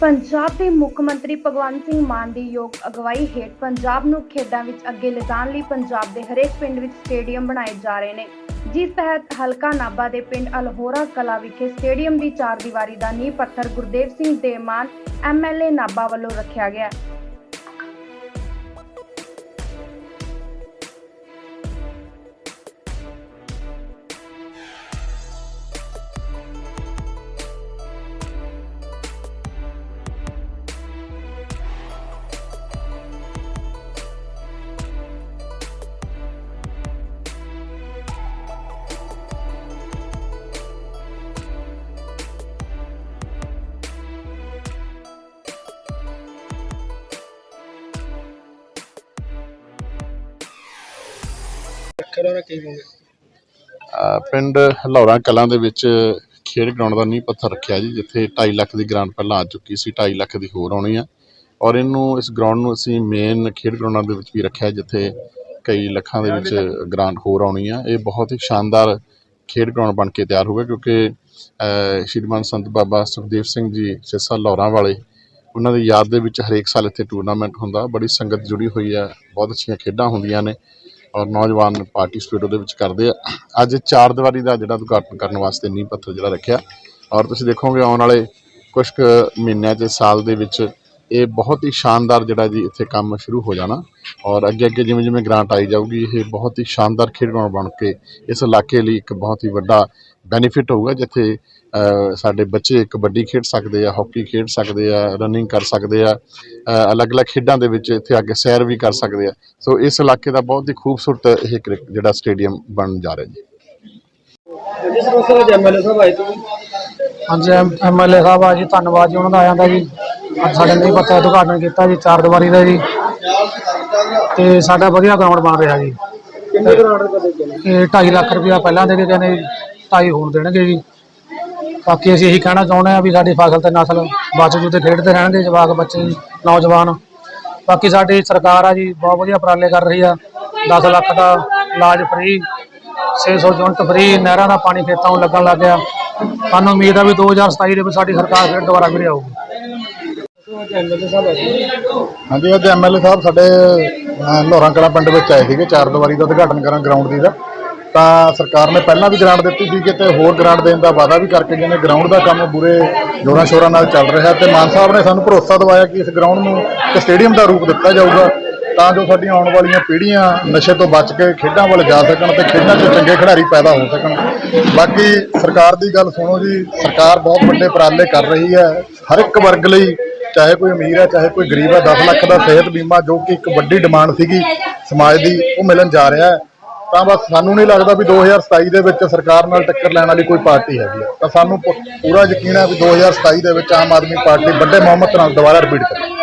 ਪੰਜਾਬ ਦੇ ਮੁੱਖ ਮੰਤਰੀ ਭਗਵੰਤ ਸਿੰਘ ਮਾਨ ਦੀ ਯੋਗ ਅਗਵਾਈ ਹੇਠ ਪੰਜਾਬ ਨੂੰ ਖੇਡਾਂ ਵਿੱਚ ਅੱਗੇ ਲਿਜਾਣ ਲਈ ਪੰਜਾਬ ਦੇ ਹਰੇਕ ਪਿੰਡ ਵਿੱਚ ਸਟੇਡੀਅਮ ਬਣਾਏ ਜਾ ਰਹੇ ਨੇ। ਜਿਸ ਤਹਿਤ ਹਲਕਾ ਨਾਭਾ ਦੇ ਪਿੰਡ ਅਲਹੋਰਾ ਕਲਾ ਵਿਖੇ ਸਟੇਡੀਅਮ ਦੀ ਚਾਰ ਦੀਵਾਰੀ ਦਾ ਨੀਂਹ ਪੱਥਰ ਗੁਰਦੇਵ ਸਿੰਘ ਦੇਮਾਨ ਐਮਐਲਏ ਨਾਭਾ ਵੱਲੋਂ ਰੱਖਿਆ ਗਿਆ। ਅਹ ਪਿੰਡ ਹਲੌਰਾ ਕਲਾਂ ਦੇ ਵਿੱਚ ਖੇਡ ਗਰਾਊਂਡ ਦਾ ਨੀਂਹ ਪੱਥਰ ਰੱਖਿਆ ਜੀ, ਜਿੱਥੇ 2.5 ਲੱਖ ਦੀ ਗ੍ਰਾਂਟ ਪਹਿਲਾਂ ਆ ਚੁੱਕੀ ਸੀ 2.5 ਲੱਖ ਦੀ ਹੋਰ ਆਉਣੀ ਆ। ਔਰ ਇਹਨੂੰ ਇਸ ਗਰਾਊਂਡ ਨੂੰ ਅਸੀਂ ਮੇਨ ਖੇਡ ਗਰਾਊਂਡਾਂ ਦੇ ਵਿੱਚ ਵੀ ਰੱਖਿਆ, ਜਿੱਥੇ ਕਈ ਲੱਖਾਂ ਦੇ ਵਿੱਚ ਗ੍ਰਾਂਟ ਹੋਰ ਆਉਣੀ ਆ। ਇਹ ਬਹੁਤ ਹੀ ਸ਼ਾਨਦਾਰ ਖੇਡ ਗਰਾਊਂਡ ਬਣ ਕੇ ਤਿਆਰ ਹੋਊਗਾ, ਕਿਉਂਕਿ ਸ਼੍ਰੀਮਾਨ ਸੰਤ ਬਾਬਾ ਸੁਖਦੇਵ ਸਿੰਘ ਜੀ, ਸਿਰਸਾ ਲਾਹੌਰਾਂ ਵਾਲੇ, ਉਹਨਾਂ ਦੀ ਯਾਦ ਦੇ ਵਿੱਚ ਹਰੇਕ ਸਾਲ ਇੱਥੇ ਟੂਰਨਾਮੈਂਟ ਹੁੰਦਾ। ਬੜੀ ਸੰਗਤ ਜੁੜੀ ਹੋਈ ਹੈ ਬਹੁਤ ਅੱਛੀਆਂ ਖੇਡਾਂ ਹੁੰਦੀਆਂ ਨੇ। ਔਰ ਨੌਜਵਾਨ ਪਾਰਟਿਸਿਪੇਟ ਉਹਦੇ ਵਿੱਚ ਕਰਦੇ ਆ। ਅੱਜ ਚਾਰ ਦੀਵਾਰੀ ਦਾ ਜਿਹੜਾ ਉਦਘਾਟਨ ਕਰਨ ਵਾਸਤੇ ਨੀਂਹ ਪੱਥਰ ਜਿਹੜਾ ਰੱਖਿਆ। ਔਰ ਤੁਸੀਂ ਦੇਖੋਗੇ ਆਉਣ ਵਾਲੇ ਕੁਝ ਕੁ ਮਹੀਨਿਆਂ 'ਚ, ਸਾਲ ਦੇ ਵਿੱਚ ਇਹ ਬਹੁਤ ਹੀ ਸ਼ਾਨਦਾਰ ਜਿਹੜਾ ਜੀ ਇੱਥੇ ਕੰਮ ਸ਼ੁਰੂ ਹੋ ਜਾਣਾ। ਔਰ ਅੱਗੇ ਅੱਗੇ ਜਿਵੇਂ ਜਿਵੇਂ ਗ੍ਰਾਂਟ ਆਈ ਜਾਊਗੀ, ਇਹ ਬਹੁਤ ਹੀ ਸ਼ਾਨਦਾਰ ਖੇਡ ਗਰਾਊਂਡ ਬਣ ਕੇ ਇਸ ਇਲਾਕੇ ਲਈ ਇੱਕ ਬਹੁਤ ਹੀ ਵੱਡਾ ਬੈਨੀਫਿਟ ਹੋਊਗਾ ਜਿੱਥੇ ਸਾਡੇ ਬੱਚੇ ਕਬੱਡੀ ਖੇਡ ਸਕਦੇ ਆ ਹਾਕੀ ਖੇਡ ਸਕਦੇ ਆ ਰਨਿੰਗ ਕਰ ਸਕਦੇ ਆ ਅਲੱਗ-ਅਲੱਗ ਖੇਡਾਂ ਦੇ ਵਿੱਚ ਇੱਥੇ ਕੇ ਸੈਰ ਵੀ ਕਰ ਸਕਦੇ ਆ। ਸੋ ਇਸ ਇਲਾਕੇ ਦਾ ਬਹੁਤ ਹੀ ਖੂਬਸੂਰਤ ਇਹ ਜਿਹੜਾ ਸਟੇਡੀਅਮ ਬਣਨ ਜਾ ਰਿਹਾ ਜੀ। ਜਿਸ ਰੋਸਰ ਦੇ ਐਮਐਲਏ ਸਾਹਿਬ ਆਏ ਤੁਸੀਂ ਹਾਂਜੀ ਐਮਐਲਏ ਸਾਹਿਬ ਆ ਜੀ ਧੰਨਵਾਦ ਜੀ ਉਹਨਾਂ ਦਾ ਆਇਆਂ ਦਾ ਜੀ। ਅੱਜ ਸਾਡੇ ਨਹੀਂ ਪਤਾ ਉਦਘਾਟਨ ਕੀਤਾ ਜੀ ਚਾਰ ਦੀਵਾਰੀ ਦਾ ਜੀ। ਤੇ ਸਾਡਾ ਵਧੀਆ ਗਰਾਊਂਡ ਬਣ ਰਿਹਾ ਜੀ। ਕਿੰਨੇ ਗਰਾਊਂਡ ਦੇ ਕਦੇ ਗਏ ਇਹ 2.5 ਲੱਖ ਰੁਪਇਆ ਪਹਿਲਾਂ ਦੇ ਕੇ ਕਹਿੰਦੇ 2.5 ਹੋਣ ਦੇਣਗੇ ਜੀ। ਬਾਕੀ ਅਸੀਂ ਇਹੀ ਕਹਿਣਾ ਚਾਹੁੰਦੇ ਆ ਵੀ ਸਾਡੀ ਫਸਲ ਤੇ ਨਸਲ ਬਚ ਜੂ ਤੇ ਖੇਡਦੇ ਰਹਿਣਗੇ ਜਵਾਕ, ਬੱਚੇ, ਨੌਜਵਾਨ। ਬਾਕੀ ਸਾਡੀ ਸਰਕਾਰ ਆ ਜੀ, ਬਹੁਤ ਵਧੀਆ ਉਪਰਾਲੇ ਕਰ ਰਹੀ ਆ। 10 ਲੱਖ ਦਾ ਇਲਾਜ ਫ੍ਰੀ 600 ਯੂਨਿਟ ਫ੍ਰੀ ਨਹਿਰਾਂ ਦਾ ਪਾਣੀ ਖੇਤਾਂ ਨੂੰ ਲੱਗਣ ਲੱਗ ਗਿਆ। ਸਾਨੂੰ ਉਮੀਦ ਆ ਵੀ 2027 ਦੇ ਵਿੱਚ ਸਾਡੀ ਸਰਕਾਰ ਫਿਰ ਦੁਬਾਰਾ ਫਿਰ ਆਊਗੀ ਐਮਐਲਏ ਸਾਹਿਬ ਆਏ ਸੀ। ਹਾਂਜੀ ਅੱਜ ਐਮਐਲਏ ਸਾਹਿਬ ਸਾਡੇ ਲੋਰਾਂ ਕਲਾਂ ਪਿੰਡ ਵਿੱਚ ਆਏ ਸੀਗੇ। ਚਾਰ ਦੀਵਾਰੀ ਦਾ ਉਦਘਾਟਨ ਕਰਨ ਗਰਾਊਂਡ ਦੀ ਦਾ। ਤਾਂ ਸਰਕਾਰ ਨੇ ਪਹਿਲਾਂ ਵੀ ਗ੍ਰਾਂਟ ਦਿੱਤੀ ਸੀ ਤੇ ਹੋਰ ਗ੍ਰਾਂਟ ਦੇਣ ਦਾ ਵਾਅਦਾ ਵੀ ਕਰਕੇ ਗਏ ਨੇ ਗਰਾਊਂਡ ਦਾ ਕੰਮ ਬੁਰੇ ਜੋਰਾਂ ਸ਼ੋਰਾਂ ਨਾਲ ਚੱਲ ਰਿਹਾ ਤੇ ਮਾਨ ਸਾਹਿਬ ਨੇ ਸਾਨੂੰ ਭਰੋਸਾ ਦਿਵਾਇਆ ਕਿ ਇਸ ਗਰਾਊਂਡ ਨੂੰ ਇੱਕ ਸਟੇਡੀਅਮ ਦਾ ਰੂਪ ਦਿੱਤਾ ਜਾਊਗਾ ਤਾਂ ਜੋ ਸਾਡੀਆਂ ਆਉਣ ਵਾਲੀਆਂ ਪੀੜ੍ਹੀਆਂ ਨਸ਼ੇ ਤੋਂ ਬਚ ਕੇ ਖੇਡਾਂ ਵੱਲ ਜਾ ਸਕਣ ਤੇ ਖੇਡਾਂ 'ਚ ਚੰਗੇ ਖਿਡਾਰੀ ਪੈਦਾ ਹੋ ਸਕਣ। ਬਾਕੀ ਸਰਕਾਰ ਦੀ ਗੱਲ ਸੁਣੋ ਜੀ, ਸਰਕਾਰ ਬਹੁਤ ਵੱਡੇ ਉਪਰਾਲੇ ਕਰ ਰਹੀ ਹੈ। ਹਰ ਇੱਕ ਵਰਗ ਲਈ ਚਾਹੇ ਕੋਈ ਅਮੀਰ ਹੈ, ਚਾਹੇ ਕੋਈ ਗਰੀਬ ਹੈ 10 ਲੱਖ ਦਾ ਸਿਹਤ ਬੀਮਾ ਜੋ ਕਿ ਇੱਕ ਵੱਡੀ ਡਿਮਾਂਡ ਸੀਗੀ ਸਮਾਜ ਦੀ, ਉਹ ਮਿਲਣ ਜਾ ਰਿਹਾ ਹੈ। ਤਾਂ ਬਸ ਸਾਨੂੰ ਨਹੀਂ ਲੱਗਦਾ ਵੀ 2027 ਦੇ ਵਿੱਚ ਸਰਕਾਰ ਨਾਲ ਟੱਕਰ ਲੈਣ ਵਾਲੀ ਕੋਈ ਪਾਰਟੀ ਹੈਗੀ ਹੈ ਤਾਂ ਸਾਨੂੰ ਪ- ਪੂਰਾ ਯਕੀਨ ਹੈ ਵੀ 2027 ਦੇ ਵਿੱਚ ਆਮ ਆਦਮੀ ਪਾਰਟੀ ਵੱਡੇ ਮੁਹੰਮਤ ਨਾਲ ਦੁਬਾਰਾ ਰਿਪੀਟ ਕਰੇ।